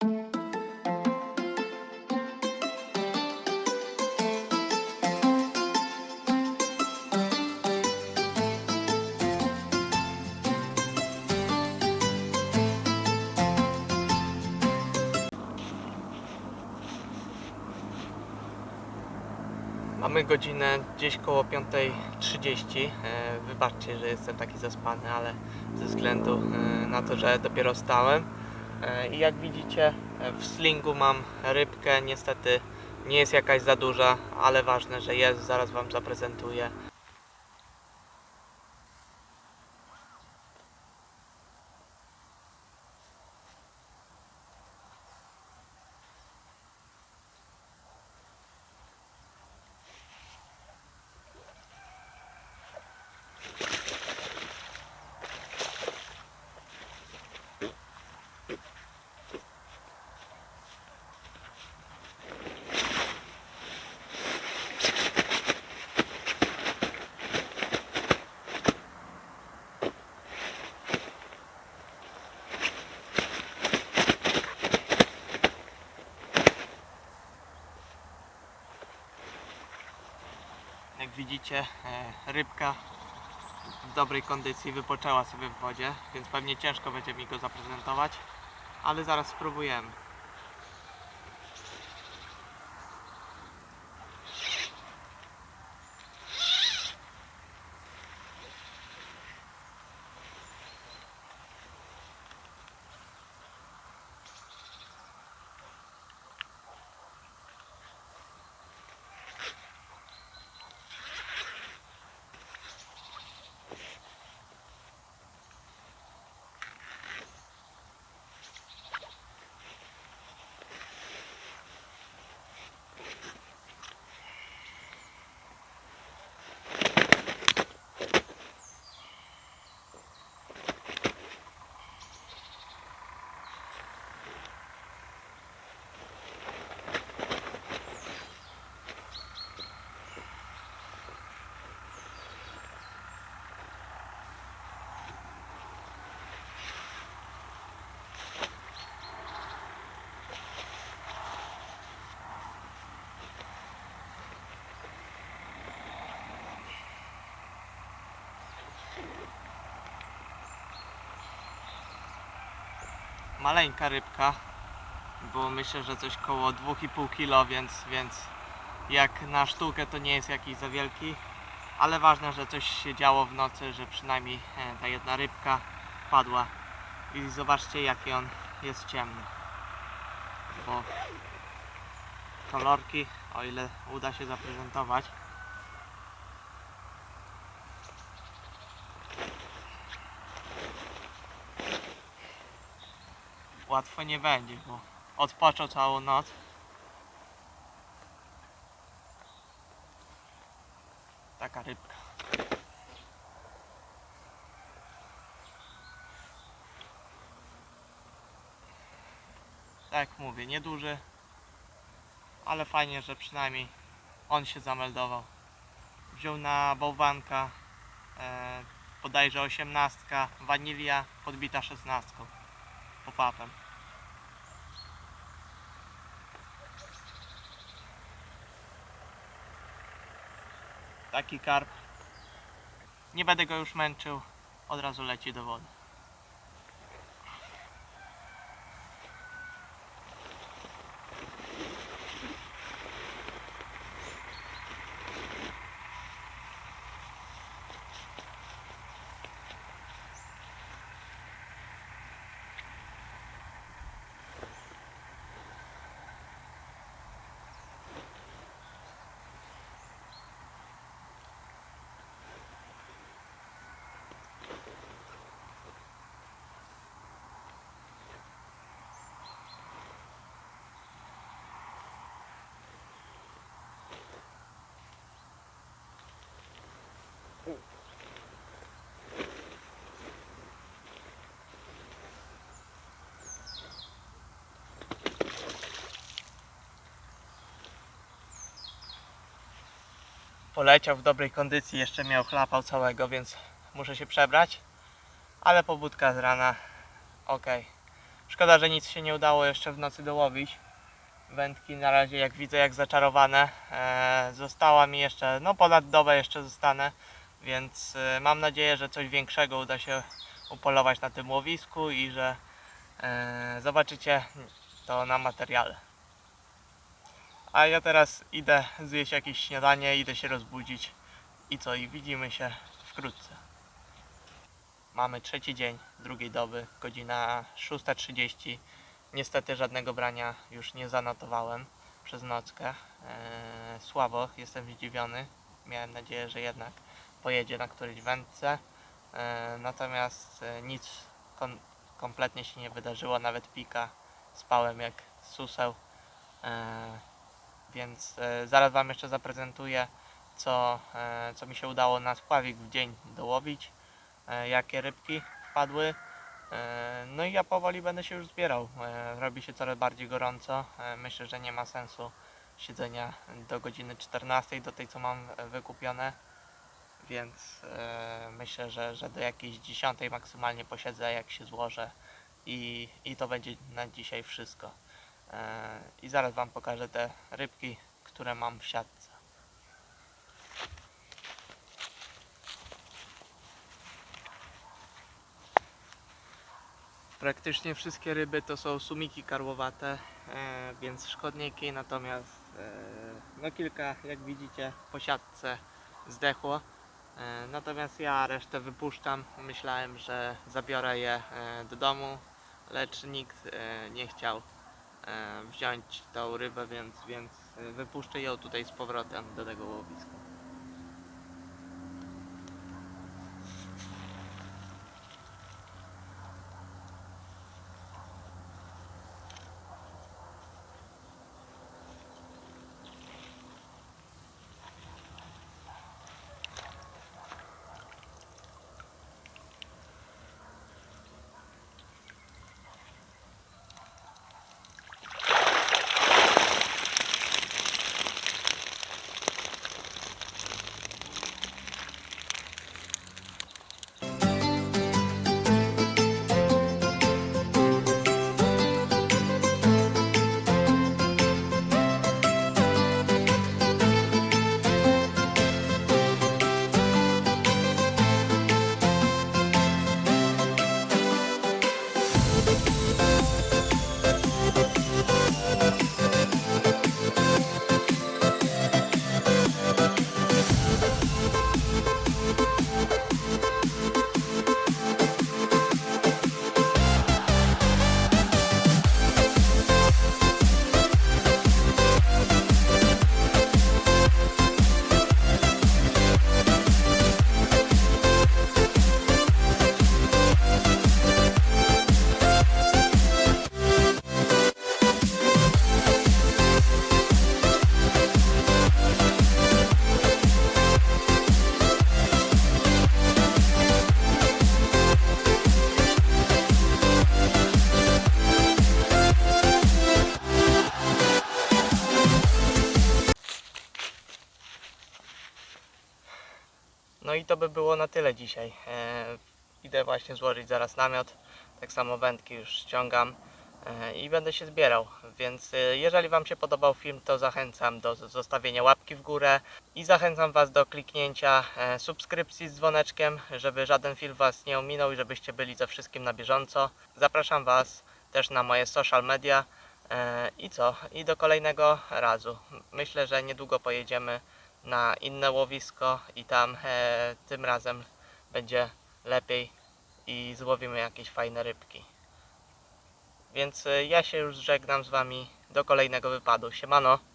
Mamy godzinę gdzieś koło 5.30. E, Wybaczcie, że jestem taki zaspany, ale ze względu e, na to, że dopiero stałem. E, I jak widzicie, e, w slingu mam rybkę. Niestety nie jest jakaś za duża, ale ważne, że jest. Zaraz Wam zaprezentuję. Widzicie, e, rybka w dobrej kondycji wypoczęła sobie w wodzie, więc pewnie ciężko będzie mi go zaprezentować, ale zaraz spróbujemy. Maleńka rybka, bo myślę, że coś koło 2,5 kg, więc, więc jak na sztukę to nie jest jakiś za wielki, ale ważne, że coś się działo w nocy, że przynajmniej e, ta jedna rybka padła. I zobaczcie jaki on jest ciemny, bo kolorki, o ile uda się zaprezentować, łatwo nie będzie, bo odpoczął całą noc. Taka rybka. Tak jak mówię, nieduży, ale fajnie, że przynajmniej on się zameldował. Wziął na bałwanka, e, bodajże 18, wanilia podbita 16 pop-upem. Taki karp. Nie będę go już męczył. Od razu leci do wody. Poleciał w dobrej kondycji, jeszcze miał chlapał całego, więc muszę się przebrać. Ale pobudka z rana, ok. Szkoda, że nic się nie udało jeszcze w nocy dołowić. Wędki na razie jak widzę jak zaczarowane. E, została mi jeszcze, no ponad dobę jeszcze zostanę, więc e, mam nadzieję, że coś większego uda się upolować na tym łowisku i że e, zobaczycie to na materiale. A ja teraz idę zjeść jakieś śniadanie, idę się rozbudzić i co, i widzimy się wkrótce. Mamy trzeci dzień drugiej doby, godzina 6.30. Niestety żadnego brania już nie zanotowałem przez nockę. Eee, słabo, jestem zdziwiony. Miałem nadzieję, że jednak pojedzie na którejś wędce. Eee, natomiast e, nic kompletnie się nie wydarzyło, nawet pika spałem jak suseł. Eee, więc e, zaraz Wam jeszcze zaprezentuję, co, e, co mi się udało na spławik w dzień dołowić, e, jakie rybki wpadły. No i ja powoli będę się już zbierał. Robi się coraz bardziej gorąco. Myślę, że nie ma sensu siedzenia do godziny 14, do tej co mam wykupione. Więc myślę, że, że do jakiejś 10 maksymalnie posiedzę, jak się złożę. I, I to będzie na dzisiaj wszystko. E, I zaraz Wam pokażę te rybki, które mam w siatce. Praktycznie wszystkie ryby to są sumiki karłowate, e, więc szkodniki, natomiast e, no kilka, jak widzicie, po siatce zdechło. Natomiast ja resztę wypuszczam. Myślałem, że zabiorę je do domu, lecz nikt nie chciał wziąć tą rybę, więc, więc e, wypuszczę ją tutaj z powrotem do tego łowiska. No i to by było na tyle dzisiaj. E, idę właśnie złożyć zaraz namiot. Tak samo wędki już ściągam e, i będę się zbierał. Więc e, jeżeli Wam się podobał film, to zachęcam do zostawienia łapki w górę i zachęcam Was do kliknięcia e, subskrypcji z dzwoneczkiem, żeby żaden film Was nie ominął i żebyście byli ze wszystkim na bieżąco. Zapraszam Was też na moje social media. E, I co? I do kolejnego razu. Myślę, że niedługo pojedziemy na inne łowisko i tam e, tym razem będzie lepiej i złowimy jakieś fajne rybki. Więc e, ja się już żegnam z Wami do kolejnego wypadu. Siemano!